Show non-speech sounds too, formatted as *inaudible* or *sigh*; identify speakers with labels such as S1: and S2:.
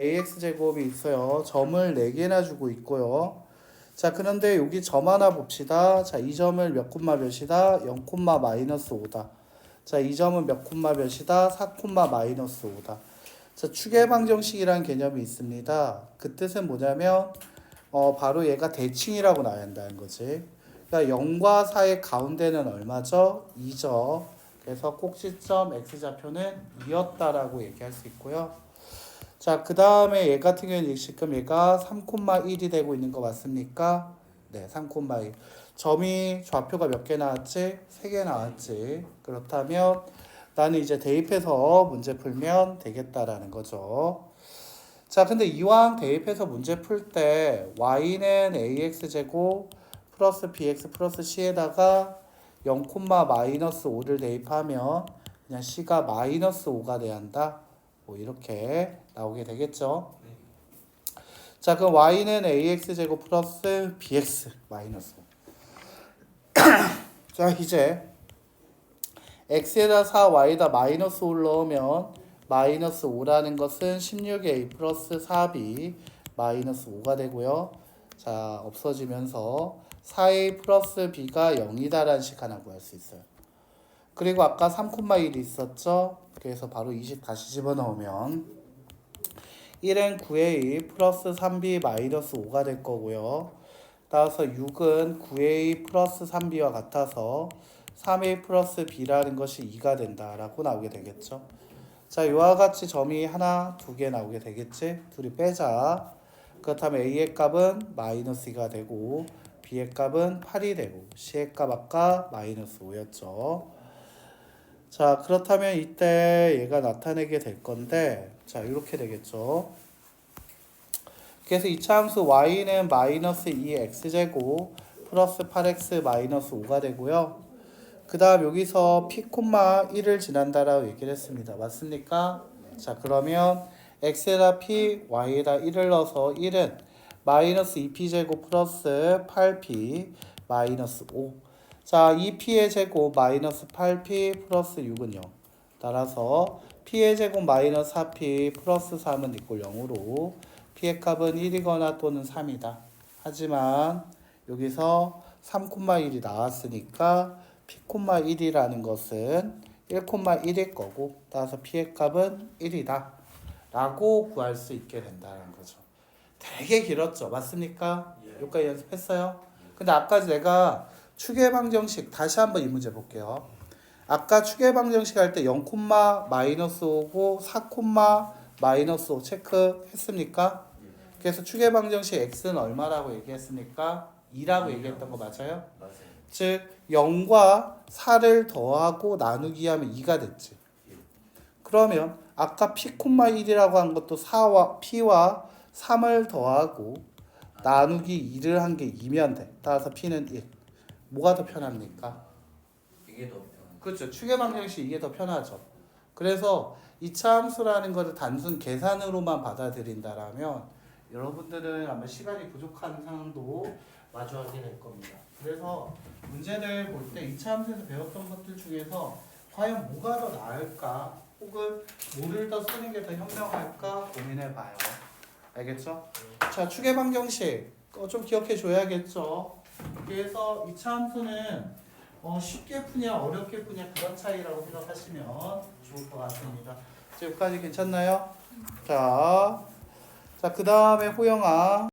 S1: ax제곱이 있어요. 점을 4개나 주고 있고요. 자, 그런데 여기 점 하나 봅시다. 자, 이 점을 몇 콤마 몇이다? 0 콤마 마이너스 5다. 자, 이 점은 몇 콤마 몇이다? 4 콤마 마이너스 5다. 자, 추계 방정식이라는 개념이 있습니다. 그 뜻은 뭐냐면 어, 바로 얘가 대칭이라고 나와야 한다는 거지. 그러니까 0과 4의 가운데는 얼마죠? 2죠. 그래서 꼭지점 x좌표는 2였다라고 얘기할 수 있고요. 자, 그 다음에 얘 같은 경우는 지금 얘가 3,1이 되고 있는 거 맞습니까? 네, 3,1. 점이 좌표가 몇 개 나왔지? 3개 나왔지. 그렇다면 나는 이제 대입해서 문제 풀면 되겠다라는 거죠. 자, 근데 이왕 대입해서 문제 풀 때 y는 ax 제곱 플러스 bx 플러스 c에다가 0, 마이너스 5를 대입하면 그냥 c가 마이너스 5가 돼야 한다. 뭐 이렇게 나오게 되겠죠. 자, 그럼 y는 ax 제곱 플러스 bx 마이너스 5. *clears throat* 자, 이제 x에다 4, y에다 마이너스 5를 넣으면 마이너스 5라는 것은 16a 플러스 4b 마이너스 5가 되고요. 자, 없어지면서 4a 플러스 b가 0이다라는 식 하나 구할 수 있어요. 그리고 아까 3,1이 있었죠? 그래서 바로 이식 다시 집어넣으면 1은 9a 플러스 3b 마이너스 5가 될 거고요. 따라서 6은 9a 플러스 3b와 같아서 3a 플러스 b라는 것이 2가 된다라고 나오게 되겠죠. 자, 이와 같이 점이 하나, 두 개 나오게 되겠지? 둘이 빼자. 그렇다면 a의 값은 마이너스 2가 되고 b의 값은 8이 되고 c의 값 아까 마이너스 5였죠. 자, 그렇다면 이때 얘가 나타내게 될 건데 자, 이렇게 되겠죠. 그래서 이차 함수 y는 마이너스 2x제곱 플러스 8x 마이너스 5가 되고요. 그 다음 여기서 p, 1을 지난다라고 얘기를 했습니다. 맞습니까? 자 그러면 x에다 p, y에다 1을 넣어서 1은 마이너스 2p제곱 플러스 8p 마이너스 5. 자 2p의 제곱 마이너스 8p 플러스 6은요. 따라서 p의 제곱 마이너스 4p 플러스 3은 이꼴 0으로 p의 값은 1이거나 또는 3이다. 하지만 여기서 3,1이 나왔으니까 p,1이라는 것은 1,1일 거고 따라서 p의 값은 1이다. 라고 구할 수 있게 된다는 거죠. 되게 길었죠. 맞습니까?
S2: 예.
S1: 여기까지 연습했어요. 근데 아까 내가 추계 방정식 다시 한번 이 문제 볼게요. 아까 추계 방정식 할 때 0, 마이너스 5고 4, 마이너스 5 체크했습니까? 그래서 추계 방정식 x는 얼마라고 얘기했습니까? 2라고 얘기했던 거 맞아요?
S2: 맞아요.
S1: 즉 0과 4를 더하고 나누기 하면 2가 됐지. 그러면 아까 p, 1이라고 한 것도 4와 p와 3을 더하고 나누기 2를 한 게 2면 돼. 따라서 p는 1. 뭐가 더 편합니까?
S2: 이게 더
S1: 그렇죠. 추계 방정식 이게 더 편하죠. 그래서 이 차 함수라는 것을 단순 계산으로만 받아들인다라면 여러분들은 아마 시간이 부족한 상황도 마주하게 될 겁니다. 그래서 문제를 볼 때 이 차 함수에서 배웠던 것들 중에서 과연 뭐가 더 나을까 혹은 뭐를 더 쓰는 게 더 현명할까 고민해 봐요. 알겠죠? 자, 추계 방정식 어, 좀 기억해 줘야겠죠. 그래서 이 차 함수는 어, 쉽게 푸냐 어렵게 푸냐 그런 차이라고 생각하시면 좋을 것 같습니다. 지금까지 괜찮나요? 자, 자, 그 다음에 호영아.